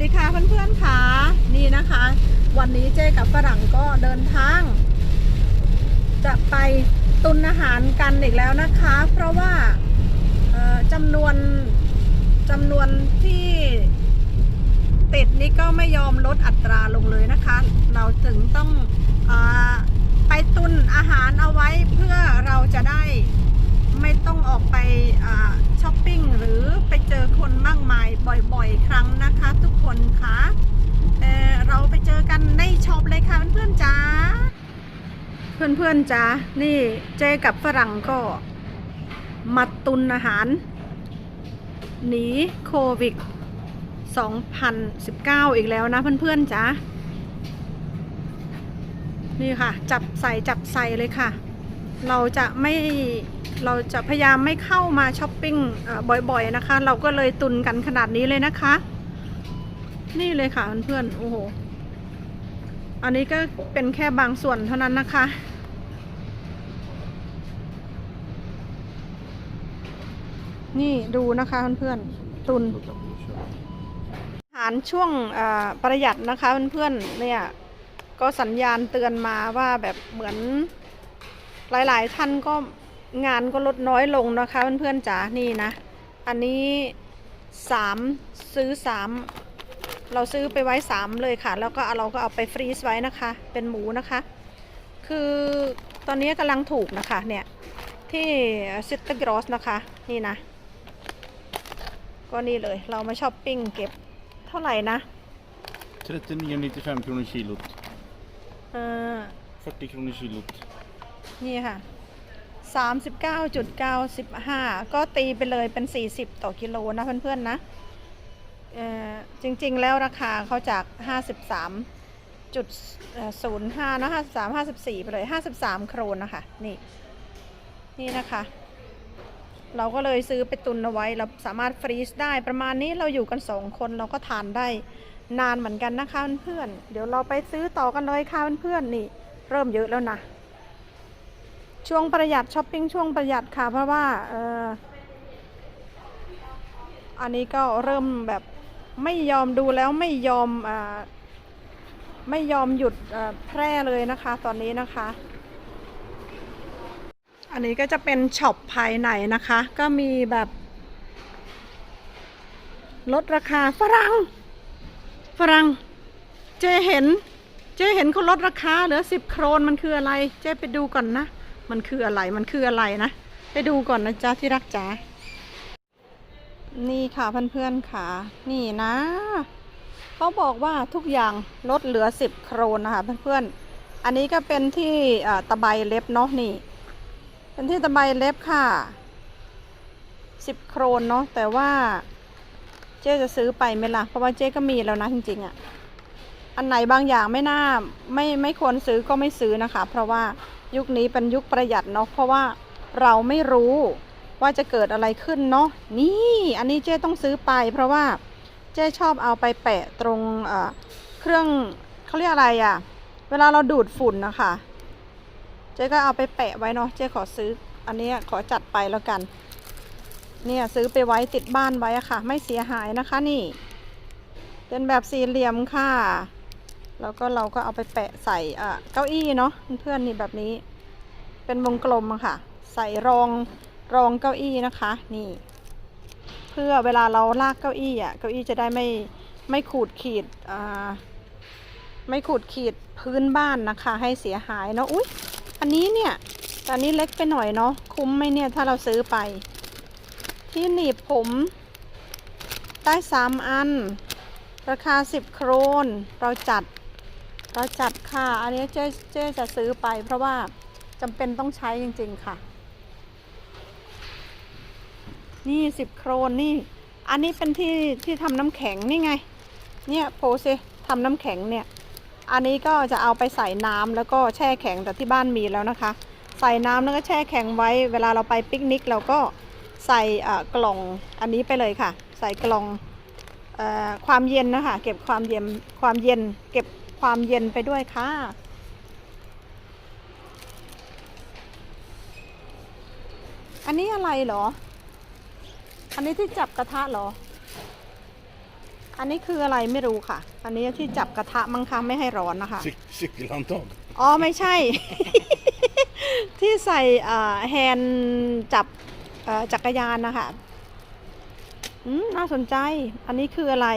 ดีค่ะเพื่อนๆค่ะนี่นะคะ วันนี้เจ๊กับฝรั่งก็เดินทาง จะไปตุนอาหารกันอีกแล้วนะคะ เพราะว่าจำนวนจำนวนที่ติดนี่ก็ไม่ยอมลดอัตราลงเลยนะคะ เราถึงต้องอไปตุนอาหารเอาไว้เพื่อเราจะได้ ไม่ต้องออกไปอช้อปปิ้งหรือไปเจอคนมากมายบ่อยๆ ครั้งนะคะ ทุกคนคะเเราไปเจอกันในช็อปเลยค่ะเพื่อนๆจ้าเพื่อนๆจ้านี่เจกับฝรั่งก็มาตุนอาหารหนีโควิด 2019 อีกแล้วนะเพื่อนๆจ้านี่ค่ะ จับใส่จับใส่เลยค่ะ เราจะไม่ เราจะพยายามไม่เข้ามาช้อปปิ้งบ่อยๆนะคะ เราก็เลยตุนกันขนาดนี้เลยนะคะ นี่เลยค่ะเพื่อนๆโอ้โหอันนี้ก็เป็นแค่บางส่วนเท่านั้นนะคะ นี่ดูนะคะเพื่อนๆตุนอาหารช่วงประหยัดนะคะเพื่อนๆเนี่ยก็สัญญาณเตือนมาว่าแบบเหมือนหลาย ๆ ท่านก็ งานก็ลดน้อยลงนะคะเพื่อนๆจ๋านี่นะ อันนี้สามซื้อสามเราซื้อไปไว้สามเลยค่ะ แล้วก็เอาเราก็เอาไปฟรีซไว้นะคะ เป็นหมูนะคะ คือตอนนี้กำลังถูกนะคะเนี่ยที่ซิตเตอร์กรอสนะคะนี่นะ ก็นี่เลยเรามาช้อปปิ้งเก็บเท่าไหร่นะ 39,95 kronor kilot. เออ40 kronor kilot. นี่ค่ะ 39.95 ก็ตีไปเลยเป็น 40 ต่อกิโลนะเพื่อนๆนะจริงๆแล้วราคาเขาจาก 53.05นะ53 54ไปเลย53โครนนะคะนี่ นี่นะคะ เราก็เลยซื้อไปตุนเอาไว้ เราสามารถฟรีซได้ประมาณนี้เราอยู่กันสองคนเราก็ทานได้นานเหมือนกันนะคะเพื่อนๆเดี๋ยวเราไปซื้อต่อกันเลยค่ะเพื่อนๆนี่ เริ่มเยอะแล้วนะ ช่วงประหยัดช้อปปิ้งช่วงประหยัดค่ะ เพราะว่าเอออันนี้ก็เริ่มแบบไม่ยอมดูแล้วไม่ยอมอไม่ยอมหยุดแพร่เลยนะคะ ตอนนี้นะคะ อันนี้ก็จะเป็นช็อปภายในนะคะ ก็มีแบบ ลดราคาฝรั่งฝรั่งเจเห็น เจ๊เห็นเขาลดราคาเหลือสิบโครนมันคืออะไร เจ๊ไปดูก่อนนะ มันคืออะไรมันคืออะไรนะ ไปดูก่อนนะจ๊ะที่รักจ๋านี่ค่ะเพื่อนๆค่ะ นี่นะ เขาบอกว่าทุกอย่างลดเหลือสิบโครนนะคะเพื่อนๆ อันนี้ก็เป็นที่ตะไบเล็บเนาะนี่ เป็นที่ตะไบเล็บค่ะสิบโครนเนาะแต่ว่าเจ๊จะซื้อไปไหมล่ะ เพราะว่าเจ๊ก็มีแล้วนะจริงๆอะ่ะ อันไหนบางอย่างไม่น่าไม่ไม่ควรซื้อก็ไม่ซื้อนะคะ เพราะว่ายุคนี้เป็นยุคประหยัดเนาะเพราะว่าเราไม่รู้ว่าจะเกิดอะไรขึ้นเนาะนี่อันนี้เจ๊ต้องซื้อไป เพราะว่าเจ๊ชอบเอาไปแปะตรงเครื่องเขาเรียกอะไรอะ่ะ เวลาเราดูดฝุ่นนะคะ เจ๊ก็เอาไปแปะไว้เนาะเจ๊ขอซื้อ อันนี้ขอจัดไปแล้วกัน เนี่ยซื้อไปไว้ติดบ้านไว้อะค่ะ ไม่เสียหายนะคะนี่เป็นแบบสี่เหลี่ยมค่ะ แล้วก็เราก็เอาไปแปะใส่เก้าอี้เนาะเพื่อนๆนี่แบบนี้ เป็นวงกลมอะค่ะ ใส่รองรองเก้าอี้นะคะ นี่ เพื่อเวลาเราลากเก้าอี้อะเก้าอี้จะได้ไม่ไม่ขูดขีดไม่ขูดขีดพื้นบ้านนะคะ ให้เสียหายเนาะอุ๊ยอันนี้เนี่ยแต่อันนี้เล็กไปหน่อยเนาะคุ้มไหมเนี่ยถ้าเราซื้อไป ที่หนีบผมได้สามอัน ราคา10โครนเราจัด เราจัดค่ะ อันนี้เจ๊เจ๊จะซื้อไป เพราะว่าจำเป็นต้องใช้จริง ๆ ค่ะ นี่10โครนนี่ อันนี้เป็นที่ที่ทำน้ำแข็งนี่ไง เนี่ยโพสิทำน้ำแข็งเนี่ย อันนี้ก็จะเอาไปใส่น้ำแล้วก็แช่แข็งแต่ที่บ้านมีแล้วนะคะ ใส่น้ำแล้วก็แช่แข็งไว้ เวลาเราไปปิกนิกเราก็ใส่กล่องอันนี้ไปเลยค่ะ ใส่กล่องอความเย็นนะคะ เก็บความเย็นความเย็น เก็บ ความเย็นไปด้วยค่ะ อันนี้อะไรเหรอ อันนี้ที่จับกระทะเหรอ อันนี้คืออะไรไม่รู้ค่ะ อันนี้ที่จับกระทะมั้งคะไม่ให้ร้อนนะคะ Cyk- Cykelhandtag. อ๋อไม่ใช่ ที่ใส่เอ่อแฮนด์จับเอ่อจักรยานนะคะอืมน่าสนใจ อันนี้คืออะไร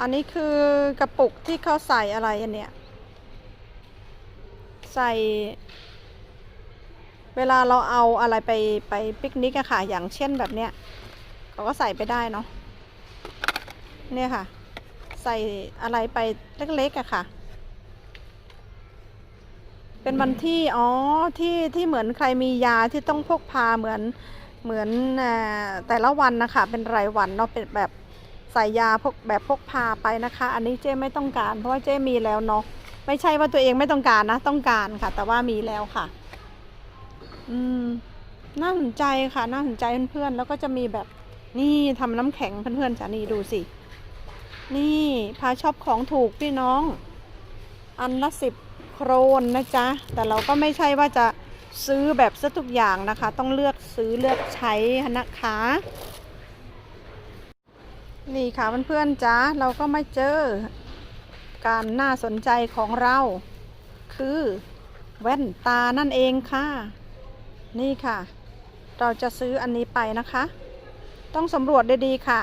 อันนี้คือกระปุกที่เขาใส่อะไรอันเนี้ยใส่ เวลาเราเอาอะไรไปไปปิกนิกอะค่ะ อย่างเช่นแบบเนี้ยเขาก็ใส่ไปได้เนาะเนี่ยค่ะ ใส่อะไรไปเล็กๆอะค่ะ เป็นวันที่อ๋อที่ที่เหมือนใครมียาที่ต้องพกพาเหมือนเหมือนแต่ละวันนะคะ เป็นรายวันเนาะเป็นแบบ ใส่ยาพกแบบพกพาไปนะคะ อันนี้เจ้ไม่ต้องการ เพราะว่าเจ้มีแล้วเนาะไม่ใช่ว่าตัวเองไม่ต้องการนะ ต้องการค่ะ แต่ว่ามีแล้วค่ะ อืมน่าสนใจค่ะน่าสนใจเพื่อนๆแล้วก็จะมีแบบนี่ทำน้ำแข็งเพื่อนๆจ้ะนี่ดูสิ นี่พาชอบของถูกพี่น้อง อันละสิบโครนนะจ๊ะ แต่เราก็ไม่ใช่ว่าจะซื้อแบบซะทุกอย่างนะคะ ต้องเลือกซื้อเลือกใช้นะคะ นี่ค่ะเพื่อนๆจ๊ะเราก็มาเจอ การน่าสนใจของเรา คือแว่นตานั่นเองค่ะ นี่ค่ะ เราจะซื้ออันนี้ไปนะคะ ต้องสำรวจดีๆค่ะ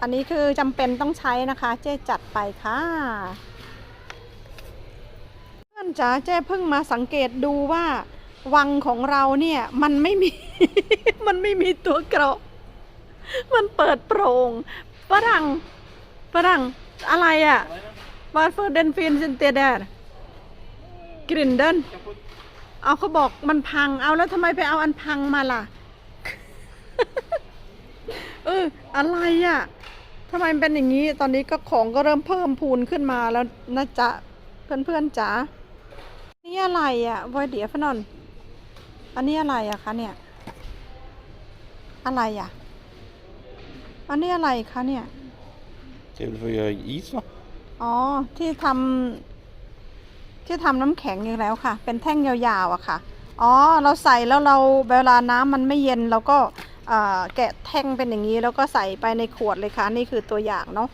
อันนี้คือจำเป็นต้องใช้นะคะ เจ๊จัดไปค่ะเพื่อนจ๋าเจ๊เพิ่งมาสังเกตดูว่า วังของเราเนี่ย มันไม่มี มันไม่มีตัวเกราะ มันเปิดโปร่งฝรั่งฝรั่งอะไรอะวาเฟอร์เดนฟินเซนเตเดนกรินเดนเอาเขาบอกมันพังเอาแล้วทำไมไปเอาอันพังมาล่ะ เออ อะไรอะทำไมเป็นอย่างนี้ ตอนนี้ก็ของก็เริ่มเพิ่มพูนขึ้นมาแล้วนะจ๊ะ เพื่อนๆจ๋านี่อะไรอะวอยเดียฟนอน อันนี้อะไรอะคะเนี่ย อะไรอะ อันนี้อะไรคะเนี่ย Det är väl för att göra is va? อ๋อ ที่ทำที่ทำน้ำแข็งอีกแล้วค่ะ เป็นแท่งยาวๆอะค่ะ อ๋อ เราใส่แล้วเราเวลาน้ำมันไม่เย็นเราก็เอ่อแกะแท่งเป็นอย่างนี้แล้วก็ใส่ไปในขวดเลยค่ะ นี่คือตัวอย่างเนาะ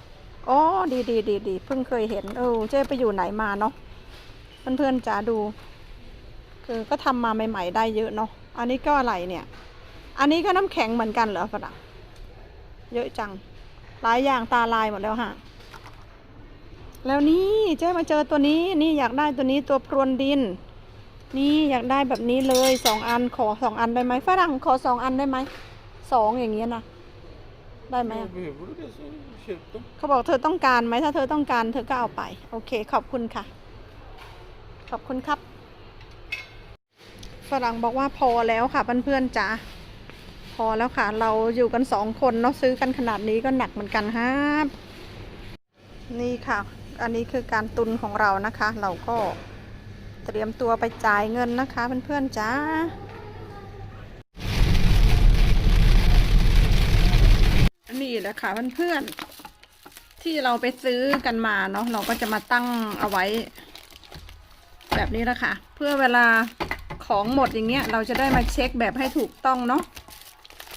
อ๋อ ดีดีดีดีเพิ่งเคยเห็น เออ เจ๊ไปอยู่ไหนมาเนาะ เพื่อนๆจ๋าดู คือก็ทำมาใหม่ ๆ ได้เยอะเนาะ อันนี้ก็อะไรเนี่ย อันนี้ก็น้ำแข็งเหมือนกันเหรอฝรั่ง เยอะจัง หลายอย่างตาลายหมดแล้วค่ะ แล้วนี่เจ๊มาเจอตัวนี้ นี่อยากได้ตัวนี้ตัวพรวนดิน นี่อยากได้แบบนี้เลยสองอันขอสองอันได้ไหมฝรั่งขอสองอันได้ไหมสองอย่างเงี้ยนะได้ไหมเขาบอกเธอต้องการไหมถ้าเธอต้องการเธอก็เอาไป โอเค ขอบคุณค่ะ ขอบคุณครับ ฝรั่งบอกว่าพอแล้วค่ะเพื่อนๆจ๋า พอแล้วค่ะ เราอยู่กันสองคนเนาะซื้อกันขนาดนี้ก็หนักเหมือนกันครับนี่ค่ะ อันนี้คือการตุนของเรานะคะ เราก็เตรียมตัวไปจ่ายเงินนะคะ เพื่อนๆจ้านี่แหละค่ะเพื่อนๆที่เราไปซื้อกันมาเนาะเราก็จะมาตั้งเอาไว้ แบบนี้แหละค่ะ เพื่อเวลาของหมดอย่างเงี้ย เราจะได้มาเช็คแบบให้ถูกต้องเนาะ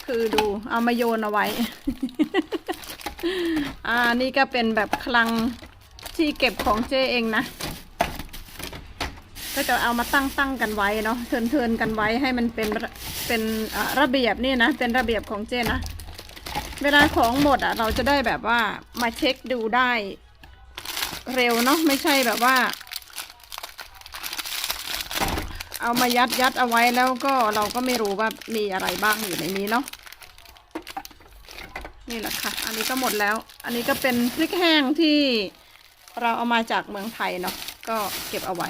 คือดูเอามาโยนเอาไว้ อ่านี่ก็เป็นแบบคลังที่เก็บของเจเองนะ ก็จะเอามาตั้งตั้งกันไว้เนาะเทินเทินกันไว้ให้มันเป็นเป็นระเบียบนี่นะ เป็นระเบียบของเจนะ เวลาของหมดอะ เราจะได้แบบว่ามาเช็คดูได้เร็วเนาะไม่ใช่แบบว่า เอามายัดยัดเอาไว้แล้วก็เราก็ไม่รู้ว่ามีอะไรบ้างอยู่ในนี้เนาะ นี่แหละค่ะ อันนี้ก็หมดแล้ว อันนี้ก็เป็นพริกแห้งที่เราเอามาจากเมืองไทยเนาะ ก็เก็บเอาไว้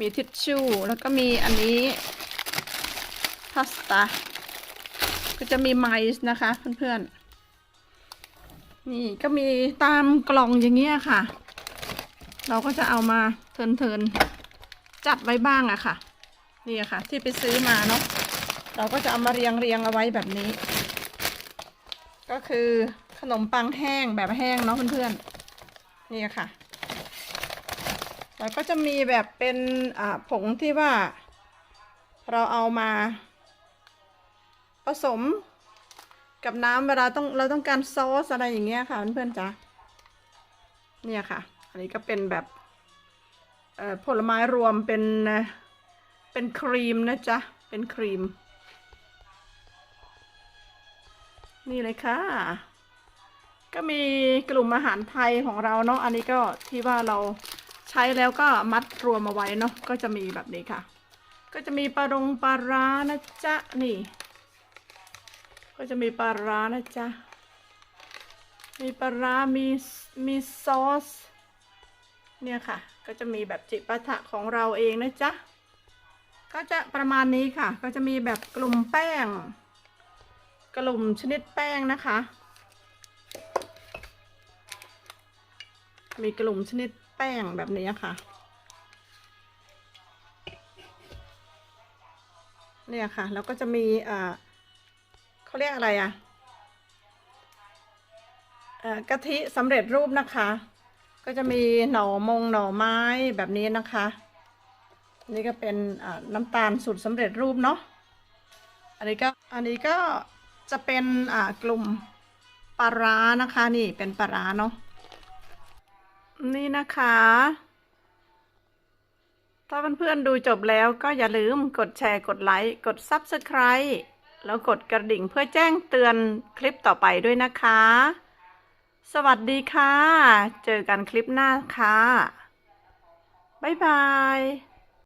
มีทิชชู่ แล้วก็มีอันนี้พาสต้า ก็จะมีไมซ์นะคะเพื่อนๆ นี่ก็มีตามกล่องอย่างเงี้ยค่ะ เราก็จะเอามาเทินๆ จัดไว้บ้างอะค่ะ นี่อะค่ะ ที่ไปซื้อมาเนาะ เราก็จะเอามาเรียงเรียงเอาไว้แบบนี้ ก็คือขนมปังแห้งแบบแห้งเนาะเพื่อนๆนี่ค่ะ แล้วก็จะมีแบบเป็นผงที่ว่า เราเอามาผสมกับน้ำเวลาต้องเราต้องการซอสอะไรอย่างเงี้ยค่ะเพื่อนๆจ๋าเนี่ยค่ะ อันนี้ก็เป็นแบบผลไม้รวมเป็นเป็นครีมนะจ๊ะ เป็นครีม นี่เลยค่ะ ก็มีกลุ่มอาหารไทยของเราเนาะ อันนี้ก็ที่ว่าเราใช้แล้วก็มัดรวมเอาไว้เนาะ ก็จะมีแบบนี้ค่ะ ก็จะมีปลารงปลาร้านะจ๊ะ นี่ ก็จะมีปลาร้านะจ๊ะ มีปลาร้ามีมีซอส เนี่ยค่ะ ก็จะมีแบบจิปาถะของเราเองนะจ๊ะ ก็จะประมาณนี้ค่ะ ก็จะมีแบบกลุ่มแป้ง กลุ่มชนิดแป้งนะคะ มีกลุ่มชนิดแป้งแบบนี้ค่ะ เนี่ยค่ะ แล้วก็จะมีอ่าเขาเรียกอะไรอะเอ่อกะทิสำเร็จรูปนะคะ ก็จะมีหน่อมงหน่อไม้แบบนี้นะคะนี่ก็เป็นน้ำตาลสูตรสำเร็จรูปเนาะ อันนี้ก็ อันนี้ก็ จะเป็นอ่ากลุ่มปลาร้านะคะนี่เป็นปลาร้าเนาะนี่นะคะ ถ้าเพื่อนๆดูจบแล้วก็อย่าลืมกดแชร์กดไลค์กด Subscribe แล้วกดกระดิ่งเพื่อแจ้งเตือนคลิปต่อไปด้วยนะคะ สวัสดีค่ะ เจอกันคลิปหน้าค่ะ บ๊ายบาย